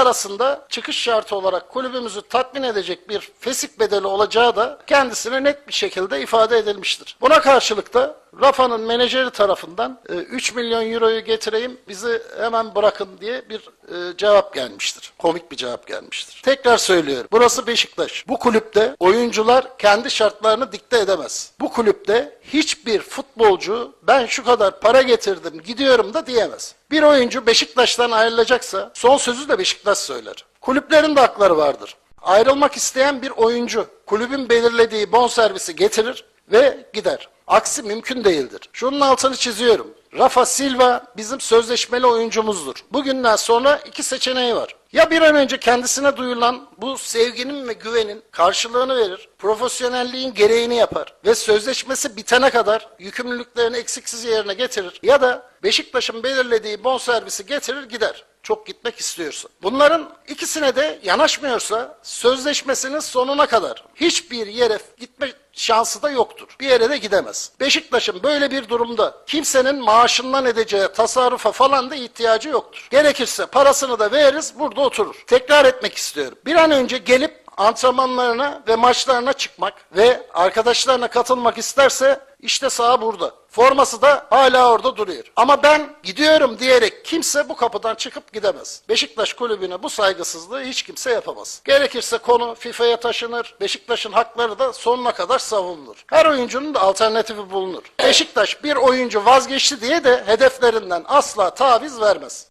arasında çıkış şartı olarak kulübümüzü tatmin edecek bir fesik bedeli olacağı da kendisine net bir şekilde ifade edilmiştir. Buna karşılık da Rafa'nın menajeri tarafından e, 3 milyon euroyu getireyim bizi hemen bırakın diye bir e, cevap gelmiştir. Komik bir cevap gelmiştir. Tekrar söylüyorum. Burası Beşiktaş. Bu kulüpte oyuncular kendi şartlarını dikte edemez. Bu kulüpte hiçbir futbolcu ben şu kadar para getirdim gidiyorum da diyemez. Bir oyuncu Beşiktaş'tan ayrılacaksa son sözü de Beşiktaş söyler. Kulüplerin de hakları vardır. Ayrılmak isteyen bir oyuncu kulübün belirlediği bonservisi getirir ve gider. Aksi mümkün değildir. Şunun altını çiziyorum. Rafa Silva bizim sözleşmeli oyuncumuzdur. Bugünden sonra iki seçeneği var. Ya bir an önce kendisine duyulan bu sevginin ve güvenin karşılığını verir, profesyonelliğin gereğini yapar ve sözleşmesi bitene kadar yükümlülüklerini eksiksiz yerine getirir ya da Beşiktaş'ın belirlediği bonservisi getirir gider çok gitmek istiyorsa. Bunların ikisine de yanaşmıyorsa sözleşmesinin sonuna kadar hiçbir yere gitme şansı da yoktur. Bir yere de gidemez. Beşiktaş'ın böyle bir durumda kimsenin maaşından edeceği tasarrufa falan da ihtiyacı yoktur. Gerekirse parasını da veririz burada oturur. Tekrar etmek istiyorum. Bir an önce gelip antrenmanlarına ve maçlarına çıkmak ve arkadaşlarına katılmak isterse işte saha burada. Forması da hala orada duruyor. Ama ben gidiyorum diyerek kimse bu kapıdan çıkıp gidemez. Beşiktaş kulübüne bu saygısızlığı hiç kimse yapamaz. Gerekirse konu FIFA'ya taşınır. Beşiktaş'ın hakları da sonuna kadar savunulur. Her oyuncunun da alternatifi bulunur. Beşiktaş bir oyuncu vazgeçti diye de hedeflerinden asla taviz vermez.